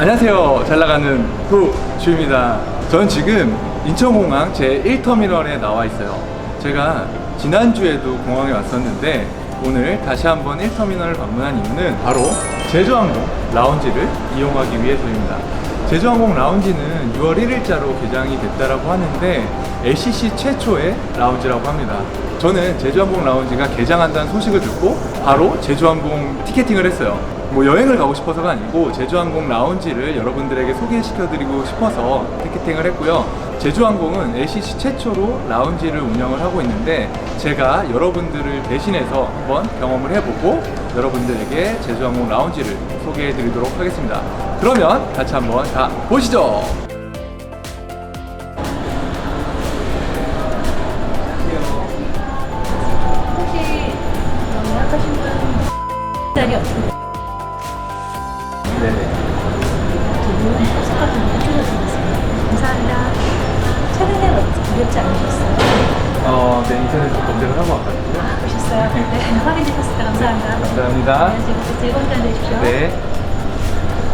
안녕하세요. 잘 나가는 후주입니다. 저는 지금 인천공항 제 1터미널에 나와 있어요. 제가 지난주에도 공항에 왔었는데 오늘 다시 한번 1터미널을 방문한 이유는 바로 제주항공 라운지를 이용하기 위해서입니다. 제주항공 라운지는 6월 1일자로 개장이 됐다라고 하는데 LCC 최초의 라운지라고 합니다. 저는 제주항공 라운지가 개장한다는 소식을 듣고 바로 제주항공 티켓팅을 했어요. 뭐 여행을 가고 싶어서가 아니고 제주항공 라운지를 여러분들에게 소개시켜드리고 싶어서 티켓팅을 했고요. 제주항공은 LCC 최초로 라운지를 운영을 하고 있는데 제가 여러분들을 대신해서 한번 경험을 해보고 여러분들에게 제주항공 라운지를 소개해드리도록 하겠습니다. 그러면 같이 한번 가 보시죠. 자리 없으세요? 네네. 두분 같은 거 해주셨습니다. 감사합니다. 최근에 뭐 어렵지 않으셨어요? 어, 네 인터넷 검색을 하고 왔거든요. 아, 보셨어요? 네, 확인해 주셨습니다. 감사합니다. 감사합니다. 네, 지금 즐거운 시간 되십시오. 네.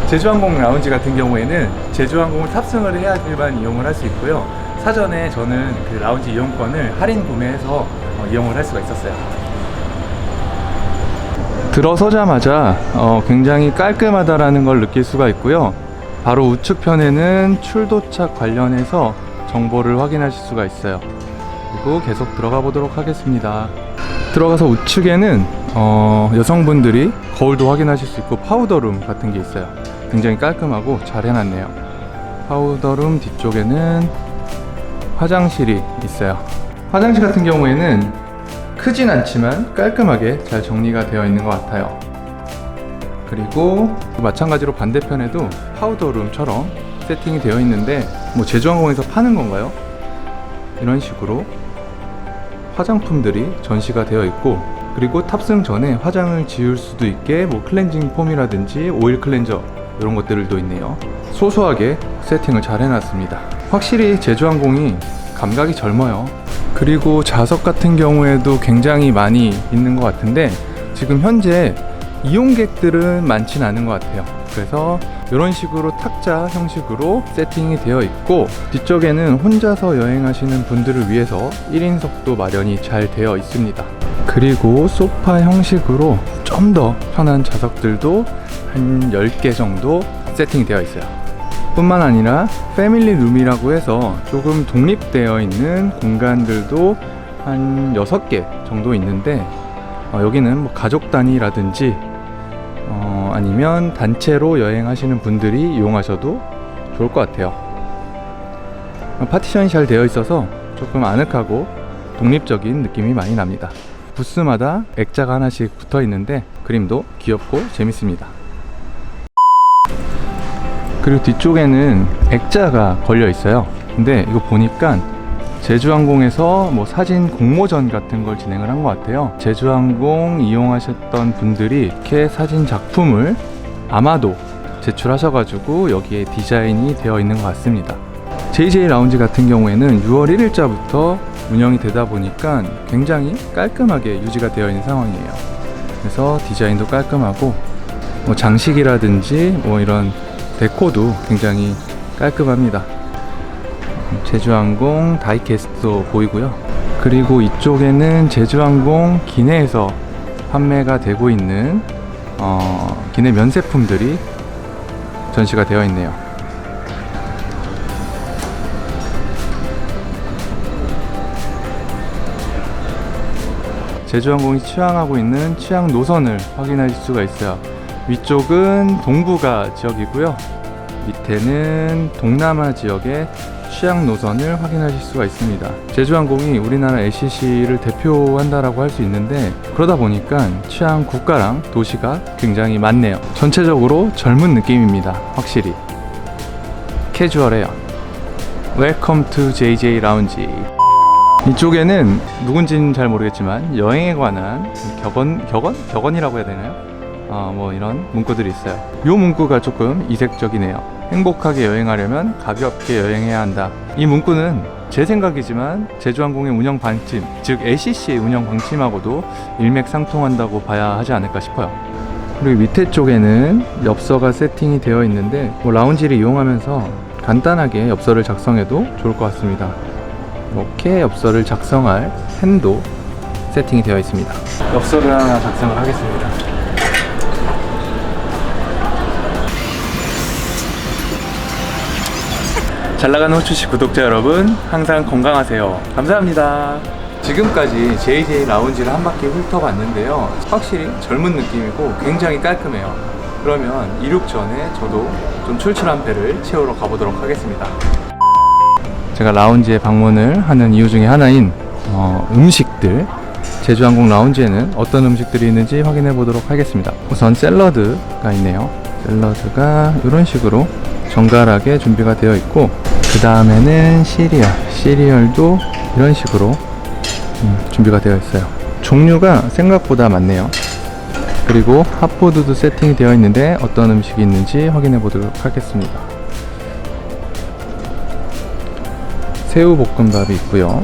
제주항공 라운지 같은 경우에는 제주항공을 탑승을 해야지만 이용을 할 수 있고요. 사전에 저는 그 라운지 이용권을 할인 구매해서 어, 이용을 할 수가 있었어요. 들어서자마자 어, 굉장히 깔끔하다라는 걸 느낄 수가 있고요. 바로 우측편에는 출도착 관련해서 정보를 확인하실 수가 있어요. 그리고 계속 들어가 보도록 하겠습니다. 들어가서 우측에는 어, 여성분들이 거울도 확인하실 수 있고 파우더룸 같은 게 있어요. 굉장히 깔끔하고 잘 해놨네요. 파우더룸 뒤쪽에는 화장실이 있어요. 화장실 같은 경우에는 크진 않지만 깔끔하게 잘 정리가 되어 있는 것 같아요. 그리고 마찬가지로 반대편에도 파우더룸처럼 세팅이 되어 있는데 뭐 제주항공에서 파는 건가요? 이런 식으로 화장품들이 전시가 되어 있고 그리고 탑승 전에 화장을 지울 수도 있게 뭐 클렌징 폼이라든지 오일 클렌저 이런 것들도 있네요. 소소하게 세팅을 잘 해놨습니다. 확실히 제주항공이 감각이 젊어요. 그리고 좌석 같은 경우에도 굉장히 많이 있는 것 같은데 지금 현재 이용객들은 많진 않은 것 같아요. 그래서 이런 식으로 탁자 형식으로 세팅이 되어 있고 뒤쪽에는 혼자서 여행하시는 분들을 위해서 1인석도 마련이 잘 되어 있습니다. 그리고 소파 형식으로 좀 더 편한 좌석들도 한 10개 정도 세팅이 되어 있어요. 뿐만 아니라 패밀리 룸이라고 해서 조금 독립되어 있는 공간들도 한 6개 정도 있는데 어, 여기는 뭐 가족 단위라든지 어, 아니면 단체로 여행하시는 분들이 이용하셔도 좋을 것 같아요. 어, 파티션이 잘 되어 있어서 조금 아늑하고 독립적인 느낌이 많이 납니다. 부스마다 액자가 하나씩 붙어 있는데 그림도 귀엽고 재밌습니다. 그리고 뒤쪽에는 액자가 걸려 있어요. 근데 이거 보니까 제주항공에서 뭐 사진 공모전 같은 걸 진행을 한 것 같아요. 제주항공 이용하셨던 분들이 이렇게 사진 작품을 아마도 제출하셔가지고 여기에 디자인이 되어 있는 것 같습니다. JJ 라운지 같은 경우에는 6월 1일자부터 운영이 되다 보니까 굉장히 깔끔하게 유지가 되어 있는 상황이에요. 그래서 디자인도 깔끔하고 뭐 장식이라든지 뭐 이런 데코도 굉장히 깔끔합니다. 제주항공 다이캐스트도 보이고요. 그리고 이쪽에는 제주항공 기내에서 판매가 되고 있는 어, 기내 면세품들이 전시가 되어 있네요. 제주항공이 취항하고 있는 취항 노선을 확인하실 수가 있어요. 위쪽은 동북아 지역이고요. 밑에는 동남아 지역의 취향 노선을 확인하실 수가 있습니다. 제주항공이 우리나라 LCC를 대표한다라고 할 수 있는데 그러다 보니까 취향 국가랑 도시가 굉장히 많네요. 전체적으로 젊은 느낌입니다. 확실히 캐주얼해요. Welcome to JJ 라운지. 이쪽에는 누군지는 잘 모르겠지만 여행에 관한 격언 격언 격언이라고 해야 되나요? 어, 뭐 이런 문구들이 있어요. 요 문구가 조금 이색적이네요. 행복하게 여행하려면 가볍게 여행해야 한다. 이 문구는 제 생각이지만 제주항공의 운영 방침, 즉 LCC의 운영 방침하고도 일맥상통한다고 봐야 하지 않을까 싶어요. 그리고 밑에 쪽에는 엽서가 세팅이 되어 있는데 뭐 라운지를 이용하면서 간단하게 엽서를 작성해도 좋을 것 같습니다. 이렇게 엽서를 작성할 펜도 세팅이 되어 있습니다. 엽서를 하나 작성을 하겠습니다. 잘 나가는 호추씨 구독자 여러분 항상 건강하세요. 감사합니다. 지금까지 JJ 라운지를 한 바퀴 훑어봤는데요. 확실히 젊은 느낌이고 굉장히 깔끔해요. 그러면 이륙 전에 저도 좀 출출한 배를 채우러 가보도록 하겠습니다. 제가 라운지에 방문을 하는 이유 중에 하나인 어, 음식들. 제주항공 라운지에는 어떤 음식들이 있는지 확인해 보도록 하겠습니다. 우선 샐러드가 있네요. 샐러드가 이런 식으로 정갈하게 준비가 되어 있고 그 다음에는 시리얼 시리얼도 이런 식으로 음, 준비가 되어 있어요. 종류가 생각보다 많네요. 그리고 핫포드도 세팅이 되어 있는데 어떤 음식이 있는지 확인해 보도록 하겠습니다. 새우 볶음밥이 있고요.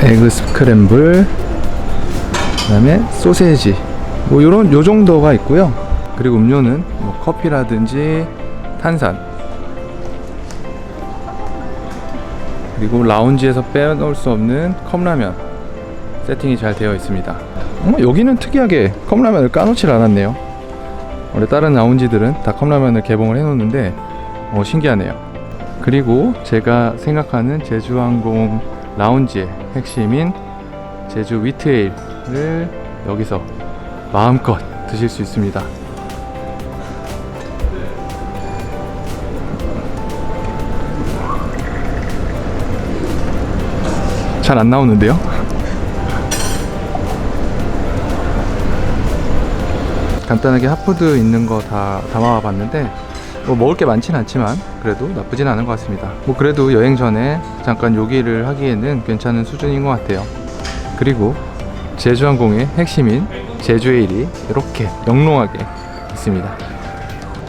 에그 스크램블 그 다음에 소세지. 뭐 요런 요 정도가 있고요 그리고 음료는 뭐 커피라든지 탄산. 그리고 라운지에서 빼놓을 수 없는 컵라면. 세팅이 잘 되어 있습니다. 어, 여기는 특이하게 컵라면을 까놓질 않았네요. 원래 다른 라운지들은 다 컵라면을 개봉을 해놓는데 어, 신기하네요. 그리고 제가 생각하는 제주항공 라운지의 핵심인 제주 위트에일을 여기서 마음껏 드실 수 있습니다. 잘 안 나오는데요? 간단하게 핫푸드 있는 거 다 담아와 봤는데 뭐 먹을 게 많진 않지만 그래도 나쁘진 않은 것 같습니다. 뭐 그래도 여행 전에 잠깐 요기를 하기에는 괜찮은 수준인 것 같아요. 그리고 제주항공의 핵심인 제주에일이 이렇게 영롱하게 있습니다.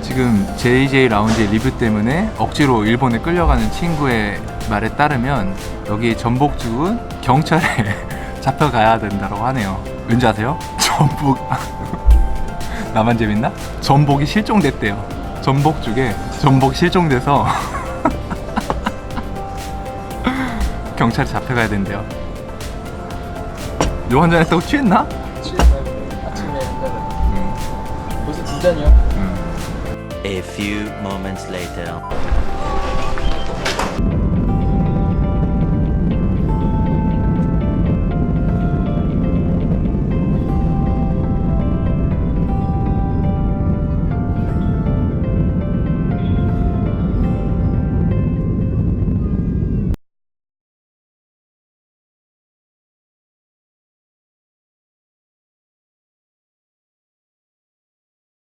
지금 JJ 라운지 리뷰 때문에 억지로 일본에 끌려가는 친구의 말에 따르면 여기 전복죽은 경찰에 잡혀가야 된다고 하네요. 왠지 아세요? 전복 나만 재밌나? 전복이 실종됐대요. 전복죽에 전복 실종돼서 경찰에 잡혀가야 된대요. 요 한 잔 했다고 취했나? 아침에 음, 벌써 진짠이요? 음. A few moments later.